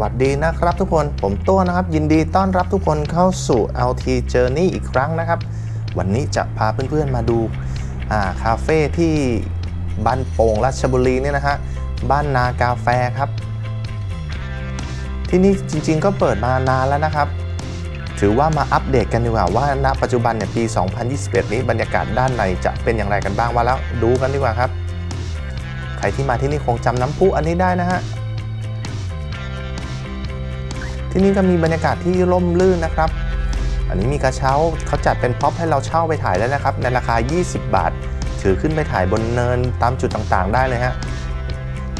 วัสดีนะครับทุกคนผมตัวนะครับ ยินดีต้อนรับทุกคนเข้าสู่ LT Journey อีกครั้งนะครับ วันนี้จะพาเพื่อนๆมาดูาคาเฟ่ที่บ้านโป่งราชบุรีเนี่ยนะฮะบ้านนากาแฟครับ ที่นี่จริงๆก็เปิดมานานแล้วนะครับ ถือว่ามาอัปเดตกันดีกว่าว่าณปัจจุบันเนี่ยปี 2021 นี้บรรยากาศด้านในจะเป็นอย่างไรกันบ้างว่าแล้วดูกันดีกว่าครับ ใครที่มาที่นี่คงจำน้ำพุอันนี้ได้นะฮะ ที่นี่ก็มีบรรยากาศที่ร่มรื่นนะครับ อันนี้มีกระเช้าเขาจัดเป็นพ็อปให้เราเช่าไปถ่ายแล้วนะครับ ในราคา 20 บาท ถือขึ้นไปถ่ายบนเนินตามจุดต่างๆ ได้เลยฮะ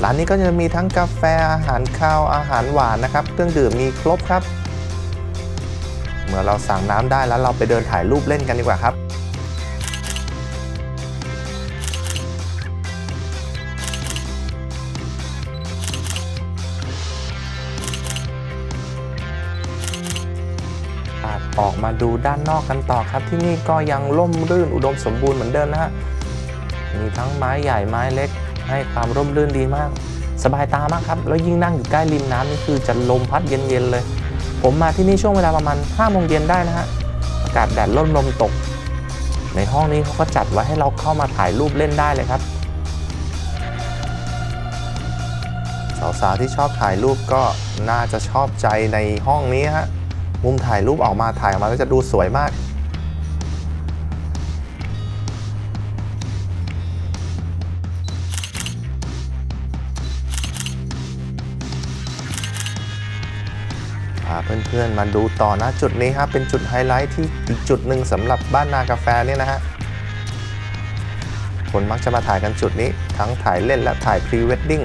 ร้านนี้ก็จะมีทั้งกาแฟอาหารข้าวอาหารหวานนะครับเครื่องดื่มมีครบครับ เมื่อเราสั่งน้ำได้แล้วเราไปเดินถ่ายรูปเล่นกันดีกว่าครับ อออกมาดูด้านนอกกันต่อครับ ที่นี่ก็ยังร่มรื่นอุดมสมบูรณ์เหมือนเดิมนะฮะมีทั้งไม้ใหญ่ไม้เล็ก ให้ความร่มรื่นดีมาก สบายตามากครับ แล้วยิ่งนั่งอยู่ใกล้ริมน้ำนี่คือจะลมพัดเย็นๆเลย ผมมาที่นี่ช่วงเวลาประมาณ5โมงเย็นได้นะฮะอากาศแดดร่มลมตก ในห้องนี้เขาก็จัดไว้ให้เราเข้ามาถ่ายรูปเล่นได้เลยครับสาวๆที่ชอบถ่ายรูปก็น่าจะชอบใจในห้องนี้ฮะ มุมถ่ายรูปออกมาถ่ายออกมาแล้วจะดูสวยมาก พาเพื่อนๆมาดูต่อนะจุดนี้ครับเป็นจุดไฮไลท์ที่อีกจุดหนึ่งสำหรับบ้านนากาแฟเนี่ยนะฮะคนมักจะมาถ่ายกันจุดนี้ทั้งถ่ายเล่นและถ่ายพรีเวดดิ้ง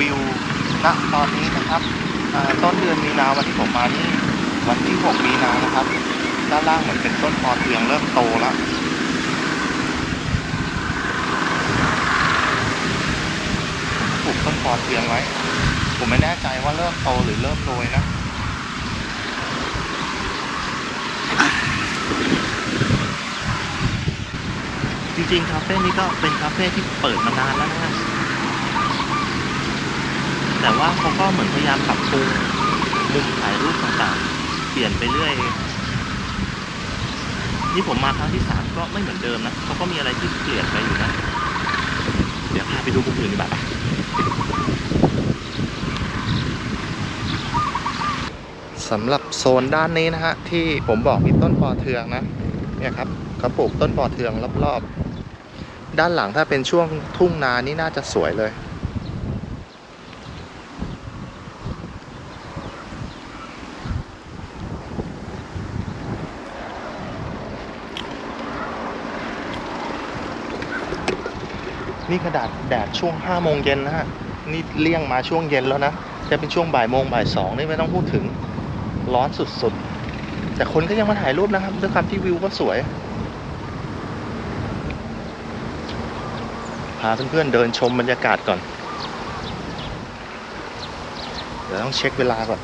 วิวณตอนนี้นะครับต้นเดือนมีนาวันที่ผมมานี่วันที่ 6 มีนานะครับ ด้านล่างเหมือนเป็นต้นปอเทืองเริ่มโตแล้วปลูกต้นปอเทืองไว้ ผมไม่แน่ใจว่าเริ่มโตหรือเริ่มโรยนะจริงๆคาเฟ่นี้ก็เป็นคาเฟ่ที่เปิดมานานแล้วนะ แต่ว่าเขาก็เหมือนพยายามปรับปรุงมุมถ่ายรูปต่างๆ เปลี่ยนไปเรื่อย นี่ผมมาครั้งที่สามก็ไม่เหมือนเดิมนะเขาก็มีอะไรที่เปลี่ยนไปอยู่นะ เดี๋ยวพาไปดูมุมอื่นดีกว่าสำหรับโซนด้านนี้นะฮะที่ผมบอกมีต้นปอเทืองนะเนี่ยครับเขาปลูกต้นปอเทืองรอบๆ ด้านหลังถ้าเป็นช่วงทุ่งนานี่น่าจะสวยเลย นี่ขนาดแดดช่วง5โมงเย็นนะฮะ นี่เลี่ยงมาช่วงเย็นแล้วนะ จะเป็นช่วงบ่ายโมงบ่ายสองนี่ไม่ต้องพูดถึง ร้อนสุดๆ แต่คนก็ยังมาถ่ายรูปนะครับ ด้วยความที่วิวก็สวย พาเพื่อนๆเดินชมบรรยากาศก่อน เดี๋ยวต้องเช็คเวลาก่อน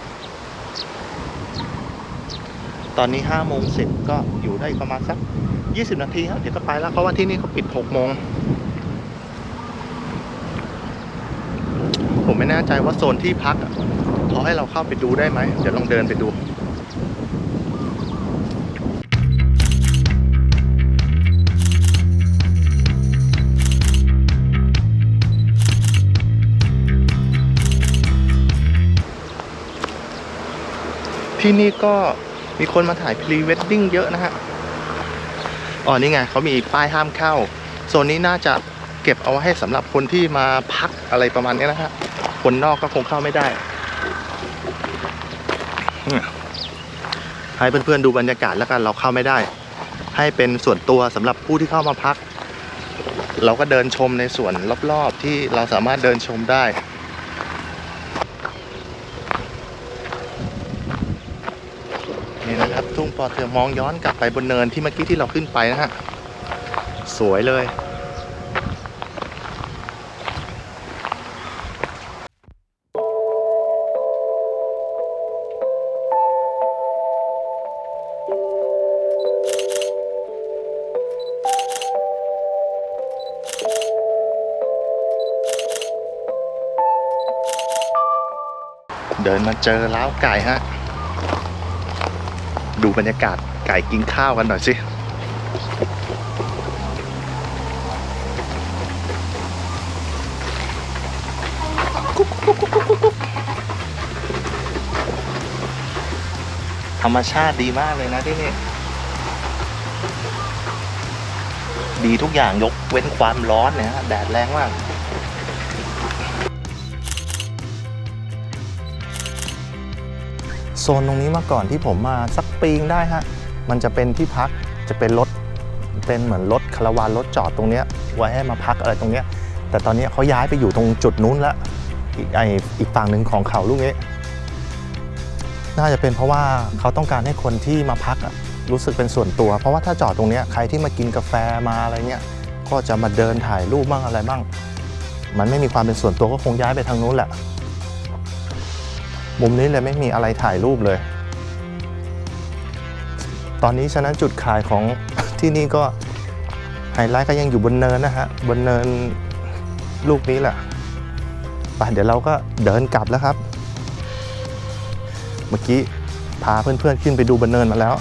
ตอนนี้5โมงสิบก็อยู่ได้ประมาณสัก 20 นาทีครับ เดี๋ยวก็ไปแล้ว เพราะว่าที่นี่เขาปิด 6 โมง ผมไม่แน่ใจว่าโซนที่พักอะเขาให้เราเข้าไปดูได้ไหมเดี๋ยวลองเดินไปดูที่นี่ก็มีคนมาถ่ายพรีเวดดิ้งเยอะนะฮะ อ๋อนี่ไงเขามีป้ายห้ามเข้า โซนนี้น่าจะเก็บเอาไว้ให้สำหรับคนที่มาพักอะไรประมาณนี้นะฮะ คนนอกก็คงเข้าไม่ได้ให้เพื่อนๆดูบรรยากาศแล้วกันเราเข้าไม่ได้ ให้เป็นส่วนตัวสำหรับผู้ที่เข้ามาพัก เราก็เดินชมในส่วนรอบๆที่เราสามารถเดินชมได้นี่นะครับทุ่งปอเทืองมองย้อนกลับไปบนเนินที่เมื่อกี้ที่เราขึ้นไปนะฮะสวยเลย เดินมาเจอล้าวไก่ฮะ ดูบรรยากาศไก่กินข้าวกันหน่อยสิธรรมชาติดีมากเลยนะที่นี่ ดีทุกอย่างยกเว้นความร้อนเนี่ยฮะแดดแรงมาก โซนตรงนี้มื่อก่อนที่ผมมาสักปีงได้ฮะ มันจะเป็นที่พักจะเป็นรถเป็นเหมือนรถคาราวานรถจอดตรงเนี้ยไว้ให้มาพักอะไรตรงเนี้ย แต่ตอนนี้เขาย้ายไปอยู่ตรงจุดนู้นละอีกไออีกฝั่งหนึ่งของเขาลูกนี้น่าจะเป็นเพราะว่าเขาต้องการให้คนที่มาพักอะรู้สึกเป็นส่วนตัว เพราะว่าถ้าจอดตรงเนี้ยใครที่มากินกาแฟมาอะไรเงี้ยก็จะมาเดินถ่ายรูปบ้างอะไรบ้าง มันไม่มีความเป็นส่วนตัวก็คงย้ายไปทางนู้นแหละ มุมนี้เลยไม่มีอะไรถ่ายรูปเลย ตอนนี้ฉะนั้นจุดขายของที่นี่ก็ไฮไลท์ก็ยังอยู่บนเนินนะฮะ บนเนินลูกนี้แหละไปเดี๋ยวเราก็เดินกลับแล้วครับ เมื่อกี้พาเพื่อนๆขึ้นไปดูบนเนินมาแล้ว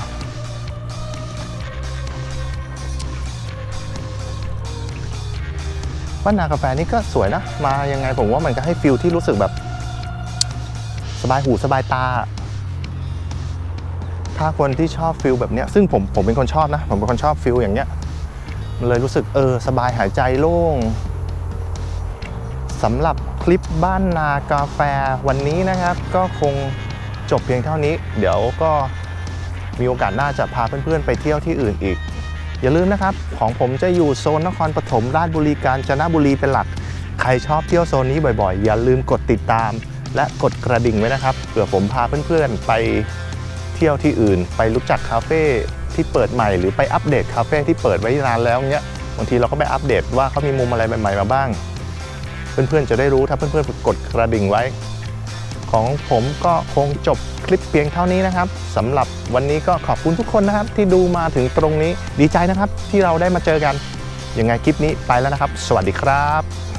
บ้านนากาแฟนี่ก็สวยนะ มายังไงผมว่ามันก็ให้ฟิลที่รู้สึกแบบ สบายหูสบายตา ถ้าคนที่ชอบฟิลแบบเนี้ยซึ่งผมผมเป็นคนชอบนะ ผมเป็นคนชอบฟิลอย่างเนี้ยมันเลยรู้สึกเออสบายหายใจโล่งสำหรับคลิปบ้านนากาแฟวันนี้นะครับ ก็คงจบเพียงเท่านี้ เดี๋ยวก็มีโอกาสน้าจะพาเพื่อนๆ ไปเที่ยวที่อื่นอีก อย่าลืมนะครับ ของผมจะอยู่โซนนครปฐมราชบุรีกาญจนบุรีเป็นหลัก ใครชอบเที่ยวโซนนี้บ่อยๆ อย่าลืมกดติดตาม และกดกระดิ่งไว้นะครับเผื่อผมพาเพื่อนๆ ไปเที่ยวที่อื่น ไปรู้จักคาเฟ่ที่เปิดใหม่หรือไปอัปเดตคาเฟ่ที่เปิดไว้นานแล้วเนี้ยบางทีเราก็ไปอัปเดตว่าเขามีมุมอะไรใหม่ๆมาบ้าง เพื่อนๆจะได้รู้ถ้าเพื่อนๆกดกระดิ่งไว้ ของผมก็คงจบคลิปเพียงเท่านี้นะครับสำหรับวันนี้ก็ขอบคุณทุกคนนะครับ ที่ดูมาถึงตรงนี้ดีใจนะครับที่เราได้มาเจอกันยังไงคลิปนี้ไปแล้วนะครับ สวัสดีครับ